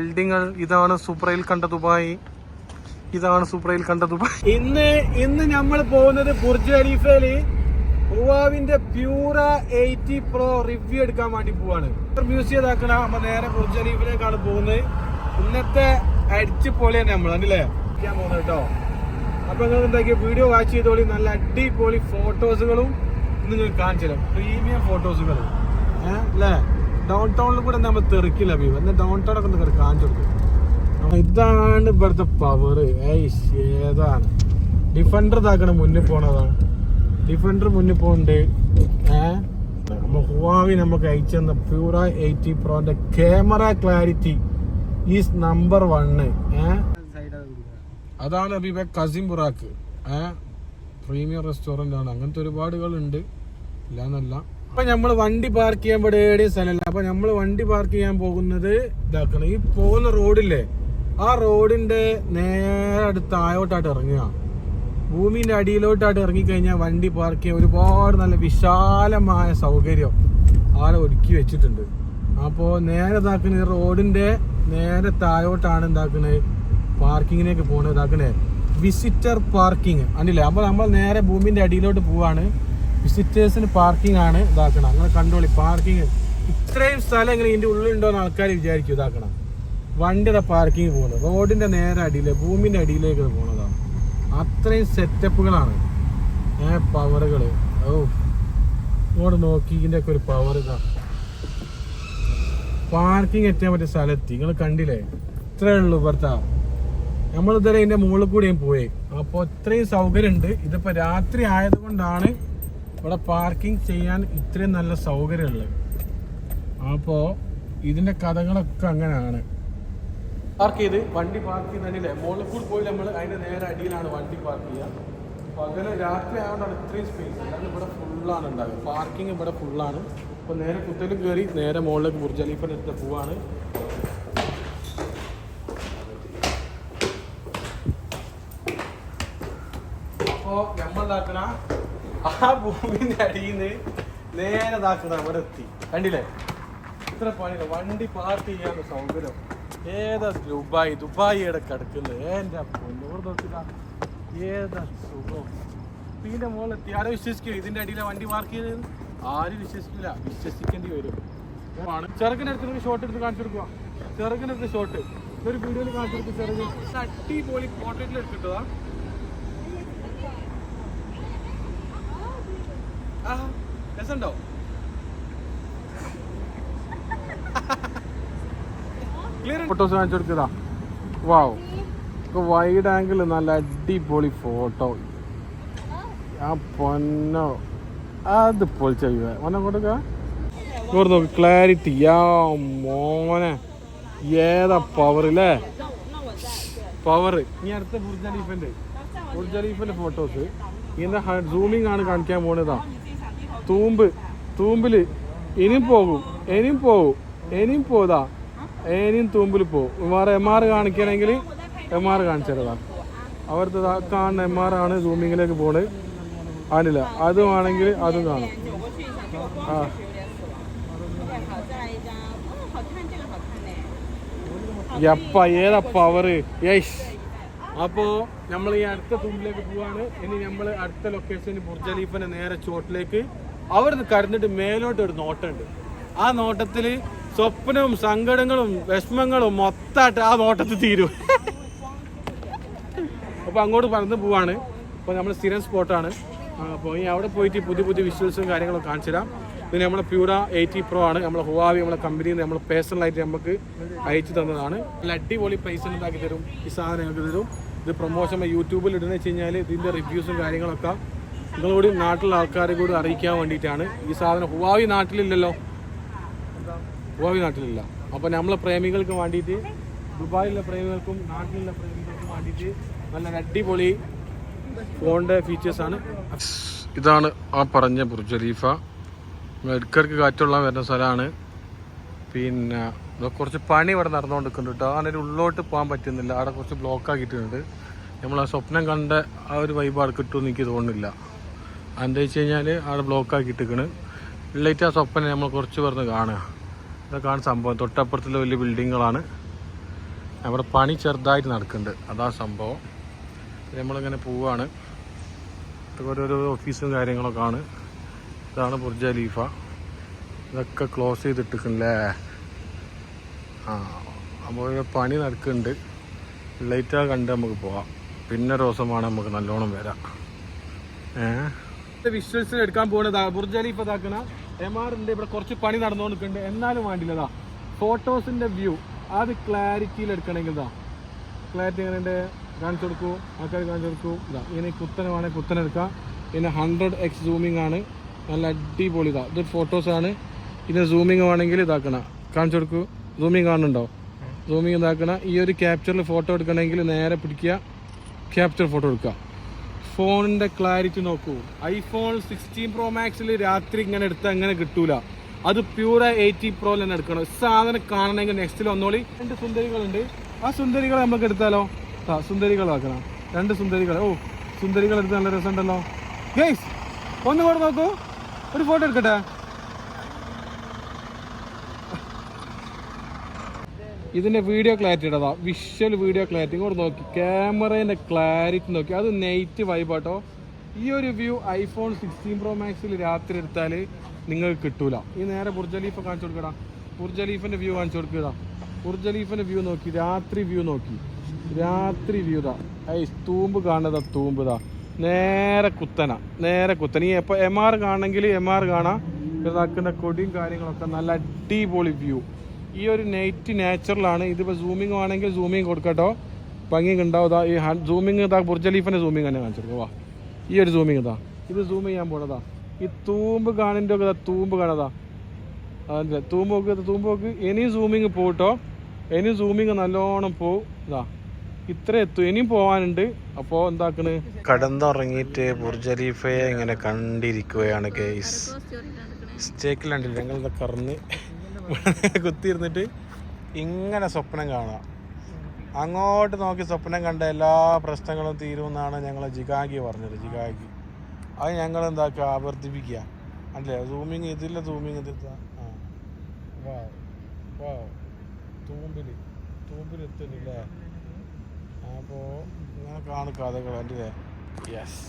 ബിൽഡിങ്ങൾ ഇതാണ് സൂപ്രയിൽ കണ്ട ദുബായ്. ഇതാണ് സൂപ്രയിൽ കണ്ട ദുബായ്. ഇന്ന് ഇന്ന് നമ്മൾ പോകുന്നത് ബുർജ് ഖലീഫയിൽ. ഹുവാവിന്റെ പ്യൂറ എയ്റ്റി പ്രോ റിവ്യൂ എടുക്കാൻ വേണ്ടി പോവാണ്. മ്യൂസിയം ഇതാക്കണ നമ്മ നേരെ ബുർജ് ഖലീഫിലേക്കാണ് പോകുന്നത്. ഇന്നത്തെ അടിച്ച് പൊളിയാണ് നമ്മൾ അല്ലേ പോകുന്നത് കേട്ടോ. അപ്പൊ നിങ്ങൾ എന്താക്കിയ വീഡിയോ വാച്ച് ചെയ്തോളി. നല്ല അടിപൊളി ഫോട്ടോസുകളും നിങ്ങൾ കാണിച്ചു തരാം പ്രീമിയം ഫോട്ടോസുകൾ ഏഹ് അല്ലേ? ഡൗൺ ടൗണിൽ കൂടെ നമ്മൾ തെറിക്കില്ല വ്യൂ എന്നാൽ ഡൗൺ ടൗൺ ഒക്കെ കയറി കാണിച്ചു കൊടുക്കും. ഇതാണ് ഇവിടുത്തെ പവർ ഏതാണ്? ഡിഫൻഡർ ഇതാക്കണം മുന്നിൽ പോണതാണ് ഡിഫൻഡർ മുന്നിൽ നമ്മ ഹുവാവി നമുക്ക് അയച്ചു തന്ന Pura eighty പ്രോന്റെ camera clarity is number one അതാണ് അബീബ കസിം ബുറാക്ക് ഏഹ് പ്രീമിയം റെസ്റ്റോറന്റ് ആണ്. അങ്ങനത്തെ ഒരുപാടുകളുണ്ട് ഇല്ലാന്നല്ല. അപ്പൊ നമ്മൾ വണ്ടി പാർക്ക് ചെയ്യാൻ എവിടെയും സ്ഥലമല്ല. അപ്പൊ നമ്മൾ വണ്ടി പാർക്ക് ചെയ്യാൻ പോകുന്നത് ഇതാക്കണം. ഈ പോകുന്ന റോഡില്ലേ ആ റോഡിന്റെ നേരെ അടുത്ത് ആയോട്ടായിട്ട് ഇറങ്ങുക. ഭൂമിന്റെ അടിയിലോട്ടായിട്ട് ഇറങ്ങിക്കഴിഞ്ഞാൽ വണ്ടി പാർക്ക് ചെയ്യാൻ ഒരുപാട് നല്ല വിശാലമായ സൗകര്യം ആളെ ഒരുക്കി വെച്ചിട്ടുണ്ട്. അപ്പോൾ നേരെ ഇതാക്കുന്ന റോഡിന്റെ നേരെ താഴോട്ടാണ് എന്താക്കുന്നത് പാർക്കിങ്ങിലേക്ക് പോകുന്നത് ഇതാക്കണേ വിസിറ്റർ പാർക്കിംഗ് അണ്ടില്ലേ അപ്പോൾ നമ്മൾ നേരെ ഭൂമിന്റെ അടിയിലോട്ട് പോവാണ്. വിസിറ്റേഴ്സിന് പാർക്കിംഗ് ആണ് ഇതാക്കണം അങ്ങനെ കണ്ടോളി പാർക്കിംഗ് ഇത്രയും സ്ഥലം ഇങ്ങനെ ഇതിന്റെ ഉള്ളിലുണ്ടോ എന്ന് ആൾക്കാർ വിചാരിക്കും ഇതാക്കണം. വണ്ടിയുടെ പാർക്കിംഗ് പോകുന്നത് റോഡിന്റെ നേരെ അടിയിലെ ഭൂമിന്റെ അടിയിലേക്ക് പോകുന്നതാണ് അത്രയും സെറ്റപ്പുകളാണ് ഏ പവറുകൾ ഓ ഇങ്ങോട്ട് നോക്കി ഇതിന്റെയൊക്കെ ഒരു പവർ ഇതാ. പാർക്കിംഗ് എത്താൻ പറ്റിയ സ്ഥലത്ത്. നിങ്ങൾ കണ്ടില്ലേ? ഇത്രയേ ഉള്ളൂ ഇവിടുത്തെ. നമ്മളിതുവരെ ഇതിന്റെ മുകളിൽ കൂടെയും പോയി. അപ്പോൾ ഇത്രയും സൗകര്യമുണ്ട്. ഇതിപ്പോൾ ഇതിപ്പോ രാത്രി ആയതുകൊണ്ടാണ് ഇവിടെ പാർക്കിംഗ് ചെയ്യാൻ ഇത്രയും നല്ല സൗകര്യമുള്ളത് അപ്പോ ഇതിന്റെ കഥകളൊക്കെ അങ്ങനെയാണ്. പാർക്ക് ചെയ്ത് വണ്ടി പാർക്ക് ചെയ്യുന്നതിലെ മുകളിൽ കൂടി പോയി നമ്മൾ അതിന്റെ നേരെ അടിയിലാണ് വണ്ടി പാർക്ക് ചെയ്യുക. പകൽ രാത്രി ആയതുകൊണ്ടാണ് ഇത്രയും സ്പേസ് അല്ലാതെ ഇവിടെ ഫുള്ളാണ് ഉണ്ടാവുക. പാർക്കിംഗ് ഇവിടെ ഫുള്ളാണ് അപ്പോൾ നേരെ കുത്തലും കയറി നേരെ മുകളിലേക്ക് ബുർജ് ഖലീഫിന്റെ അടുത്ത് പോവാണ് അപ്പോ നമ്മളിതാക്കണ ആ ഭൂമിന്റെ അടിയിന്ന് നേരെ ഇതാക്കണ അവിടെ എത്തി കണ്ടില്ലേ? ഇത്ര പണിയില്ല വണ്ടി പാർക്ക് ചെയ്യാനുള്ള സൗകര്യം. ഏതാ ദുബായ്? ദുബായിയുടെ കിടക്കുന്നത് ഏന്റെ പൊന്നൂർ നോക്കില്ല ഏതാ സുഖം? ഇതിന്റെ മുകളിൽ എത്തി ആരോ വിശ്വസിക്കില്ല ഇതിന്റെ അടിയിലെ വണ്ടി പാർക്ക് ചെയ്തത്? ആരും വിശ്വസിക്കില്ല. വിശ്വസിക്കേണ്ടി വരും. ആണ് ചെറുക്കിന്റെ അടുത്ത് ഷോട്ട് എടുത്ത് കാണിച്ചു കൊടുക്കുക ചെറുക്കിന്റെ അടുത്ത് ഷോട്ട് ഒരു വീഡിയോയിൽ കാണിച്ചു കൊടുക്കുക ചെറുക്കൻ. അടിപൊളി പോർട്രേറ്റിൽ എടുത്തിട്ടതാ. രസമുണ്ടോ? ഫോട്ടോസ് കാണിച്ചു കൊടുത്തതാ. വാവ് വൈഡ് ആംഗിൾ നല്ല അടിപൊളി ഫോട്ടോ ആ പൊന്നോ. അത് പൊളിച്ച ഒന്നെ കൊടുക്ക ക്ലാരിറ്റി ആ മോനെ. ഏതാ പവർ അല്ലേ? പവർ ഇനി അടുത്ത ബുർജലീഫിന്റെ ബുർജലീഫിന്റെ ഫോട്ടോസ് ഇതിന്റെ സൂമിങ് ആണ് കാണിക്കാൻ പോണതാ. തൂമ്പ് തൂമ്പിൽ ഇനിയും പോകും ഇനിയും പോകും ഇനിയും പോതാ ഇനിയും തൂമ്പിൽ പോകും ഇമാറ് എം ആർ കാണിക്കണമെങ്കിൽ എം ആർ കാണിച്ചിരുതാണ് അവർക്ക് കാണുന്ന എം ആർ ആണ് സൂമിങ്ങിലേക്ക് പോണത്. അതില്ല അതുമാണെങ്കിൽ അതും കാണും. ആ. എപ്പ ഏതാ പവർ യെസ്. അപ്പോൾ നമ്മൾ ഈ അടുത്ത തുമ്പിലേക്ക് പോവാണ്. ഇനി നമ്മൾ അടുത്ത ലൊക്കേഷൻ ബുർജലീഫിന്റെ നേരെ ചോട്ടിലേക്ക് അവിടുന്ന് കടന്നിട്ട് മേലോട്ട് ഒരു നോട്ടമുണ്ട്. ആ നോട്ടത്തിൽ സ്വപ്നവും സങ്കടങ്ങളും വിഷമങ്ങളും മൊത്തമായിട്ട് ആ നോട്ടത്തിൽ തീരും. അപ്പൊ അങ്ങോട്ട് പറന്ന് പോവാണ്. അപ്പോൾ നമ്മൾ സ്ഥിരം സ്പോട്ടാണ്. അപ്പോൾ ഈ അവിടെ പോയിട്ട് പുതിയ പുതിയ വിഷ്വൽസും കാര്യങ്ങളും കാണിച്ചു തരാം. ഇത് നമ്മളെ പ്യൂറ എയ്റ്റി പ്രോ ആണ്. നമ്മളെ ഹുവാവി നമ്മളെ കമ്പനിയിൽ നിന്ന് നമ്മൾ പേഴ്സണലായിട്ട് നമുക്ക് അയച്ചു തന്നതാണ്. നല്ല അടിപൊളി പൈസ ഉണ്ടാക്കി തരും. ഈ സാധനം ഞങ്ങൾക്ക് തരും. ഇത് പ്രൊമോഷൻ യൂട്യൂബിൽ ഇടുന്ന വെച്ച് കഴിഞ്ഞാൽ ഇതിന്റെ റിവ്യൂസും കാര്യങ്ങളൊക്കെ നിങ്ങളോട് നാട്ടിലുള്ള ആൾക്കാരെ കൂടി അറിയിക്കാൻ വേണ്ടിയിട്ടാണ് ഈ സാധനം. ഹുവാവി നാട്ടിലില്ലല്ലോ? ഹുവാവി നാട്ടിലില്ല. അപ്പോൾ നമ്മളെ പ്രേമികൾക്ക് വേണ്ടിയിട്ട് ദുബായിലുള്ള പ്രേമികൾക്കും നാട്ടിലുള്ള പ്രേമികൾക്കും വേണ്ടിയിട്ട് നല്ല അടിപൊളി ഫോണിന്റെ ഫീച്ചേഴ്സാണ് ഇതാണ് ആ പറഞ്ഞ ബുർജ് ഖലീഫ എടുക്കർക്ക് കാറ്റുള്ള വരുന്ന സ്ഥലമാണ്. പിന്നെ കുറച്ച് പണി ഇവിടെ നടന്നുകൊണ്ടിരിക്കുന്നുണ്ട് കേട്ടോ അങ്ങനെ ഉള്ളോട്ട് പോകാൻ പറ്റുന്നില്ല. അവിടെ കുറച്ച് ബ്ലോക്ക് ആക്കിയിട്ടുണ്ട്. നമ്മൾ ആ സ്വപ്നം കണ്ട ആ ഒരു വൈബ് അവിടെ കിട്ടുമെന്ന് എനിക്ക് തോന്നുന്നില്ല. എന്താ വെച്ച് കഴിഞ്ഞാൽ അവിടെ ബ്ലോക്ക് ആക്കിയിട്ടിരിക്കണ്. ലൈറ്റ് ആ സ്വപ്നം നമ്മൾ കുറച്ച് പറഞ്ഞ് കാണുക. ഇതൊക്കെയാണ് സംഭവം. തൊട്ടപ്പുറത്തുള്ള വലിയ ബിൽഡിങ്ങുകളാണ് അവിടെ പണി ചെറുതായിട്ട് നടക്കുന്നുണ്ട്. അതാ സംഭവം. നമ്മളിങ്ങനെ പോവുകയാണ് ഓരോരോ ഓഫീസും കാര്യങ്ങളൊക്കെ ആണ്. ഇതാണ് ബുർജ ലീഫ ഇതൊക്കെ ക്ലോസ് ചെയ്തിട്ടിരിക്കണല്ലേ? ആ അപ്പോൾ പണി നടക്കുന്നുണ്ട്. ലൈറ്റാ കണ്ട് നമുക്ക് പോവാം. പിന്നെ ഒരു ദിവസമാണ് നമുക്ക് നല്ലോണം വരാം. ഏഹ് വിഷ്വൽസിൽ എടുക്കാൻ പോകുന്നത് ബുർജ് ഖലീഫ ഇതാക്കണ. എം ആറിന്റെ ഇവിടെ കുറച്ച് പണി നടന്നുകൊണ്ടിരിക്കുന്നുണ്ട്. എന്നാലും വേണ്ടില്ലതാ ഫോട്ടോസിന്റെ വ്യൂ അത് ക്ലാരിറ്റിയിൽ എടുക്കണമെങ്കിൽ ഇതാ. ക്ലാരിറ്റി എങ്ങനെ കാണിച്ചു കൊടുക്കൂ. ആൾക്കാർ കാണിച്ചു കൊടുക്കൂ. ഇതാ. ഇനി കുത്തനെ വേണമെങ്കിൽ കുത്തനെ എടുക്കാം. പിന്നെ ഹൺഡ്രഡ് എക്സ് സൂമിംഗ് ആണ്. നല്ല അടിപൊളി ഇതാ. ഇത് ആണ്. ഇതിന് സൂമിങ് വേണമെങ്കിൽ ഇതാക്കണ. കാണിച്ചു കൊടുക്കൂ. സൂമിംഗ് കാണുന്നുണ്ടോ? സൂമിംഗ് ഇതാക്കണ. ഈ ഒരു ക്യാപ്ചറിൽ ഫോട്ടോ എടുക്കണമെങ്കിൽ നേരെ പിടിക്കുക. ക്യാപ്ചർ ഫോട്ടോ എടുക്കുക. ഫോണിന്റെ ക്ലാരിറ്റി നോക്കൂ. ഐഫോൺ സിക്സ്റ്റീൻ പ്രോ മാക്സിൽ രാത്രി ഇങ്ങനെ എടുത്താൽ അങ്ങനെ കിട്ടൂല. അത് പ്യൂർ എയ്റ്റി പ്രോ തന്നെ എടുക്കണം. സാധനം കാണണമെങ്കിൽ നെക്സ്റ്റിൽ വന്നോളി. രണ്ട് സുന്ദരികളുണ്ട്. ആ സുന്ദരികളെ നമുക്ക് എടുത്താലോ? ആ സുന്ദരികളാക്കണം രണ്ട് സുന്ദരികൾ ഓ സുന്ദരികൾ എടുത്ത് നല്ല രസമുണ്ടല്ലോ. ഗേസ് ഒന്നും കൂടെ നോക്കൂ. ഒരു ഫോട്ടോ എടുക്കട്ടെ? ഇതിന്റെ വീഡിയോ ക്ലാരിറ്റി ഇടതാ. വിഷ്വൽ വീഡിയോ ക്ലാരിറ്റി ഇങ്ങോട്ട് നോക്കി. ക്യാമറേന്റെ ക്ലാരിറ്റി നോക്കി. അത് നെയ്റ്റ് വൈബാട്ടോ ഈ ഒരു വ്യൂ ഐഫോൺ സിക്സ്റ്റീൻ പ്രോ മാക്സിൽ രാത്രി എടുത്താൽ നിങ്ങൾക്ക് കിട്ടൂല. ഈ നേരെ ബുർജലീഫ് കാണിച്ചു കൊടുക്കടാ. ബുർജലീഫിന്റെ വ്യൂ കാണിച്ചു കൊടുക്കുക ബുർജലീഫിന്റെ വ്യൂ നോക്കി. രാത്രി വ്യൂ നോക്കി. രാത്രി വ്യൂ ഇതാ. ഐ തൂമ്പ് കാണുന്നതാ തൂമ്പ് ഇതാ. നേരെ കുത്തന. നേരെ കുത്തന ഈ എപ്പോൾ എം ആർ കാണണമെങ്കിൽ എം ആർ കാണാം. ഇതാക്കുന്ന കൊടിയും കാര്യങ്ങളൊക്കെ നല്ല അടിപൊളി വ്യൂ ഈ ഒരു നൈറ്റ് നാച്ചുറലാണ് ഇതിപ്പോൾ സൂമിങ് ആണെങ്കിൽ സൂമിങ് കൊടുക്കട്ടോ. ഭംഗി ഉണ്ടാവും. ഈ സൂമിങ് ഇതാ ബുർജലീഫിന്റെ സൂമിങ് തന്നെ കാണിച്ചു വാ. ഈ ഒരു സൂമിങ് ഇതാ. ഇത് സൂം ചെയ്യാൻ പോണതാ. ഈ തൂമ്പ് കാണിന്റെ ഒക്കെ തൂമ്പ് കാണതാ അതിന്റെ തൂമ്പ് നോക്ക് തൂമ്പ് നോക്ക്. ഇനിയും സൂമിങ് പോട്ടോ. ഇനിയും സൂമിങ് നല്ലോണം പോവും ഇതാ. ഇത്ര എത്തും. ഇനിയും പോവാനുണ്ട്. അപ്പോൾ എന്താക്കണ്? കടന്നുറങ്ങിയിട്ട് ബുർജലീഫയെ ഇങ്ങനെ കണ്ടിരിക്കുകയാണ് കേസ് സ്റ്റേക്കിലുണ്ടല്ലോ ഞങ്ങളിതൊക്കെ കറന്ന് കുത്തിയിരുന്നിട്ട് ഇങ്ങനെ സ്വപ്നം കാണാം അങ്ങോട്ട് നോക്കി സ്വപ്നം കണ്ട എല്ലാ പ്രശ്നങ്ങളും തീരുമെന്നാണ് ഞങ്ങൾ ജിഗാഗി പറഞ്ഞത് ജിഗാഗി. അത് ഞങ്ങൾ എന്താക്കുക? ആവർത്തിപ്പിക്കുക. അല്ലേ? സൂമിങ് ഇതില്ല സൂമിങ് ഇതില്ല. വാ വാ തൂമ്പിൽ അപ്പോൾ ഇങ്ങനെ കാണും കഥകൾ അല്ലേ? യെസ്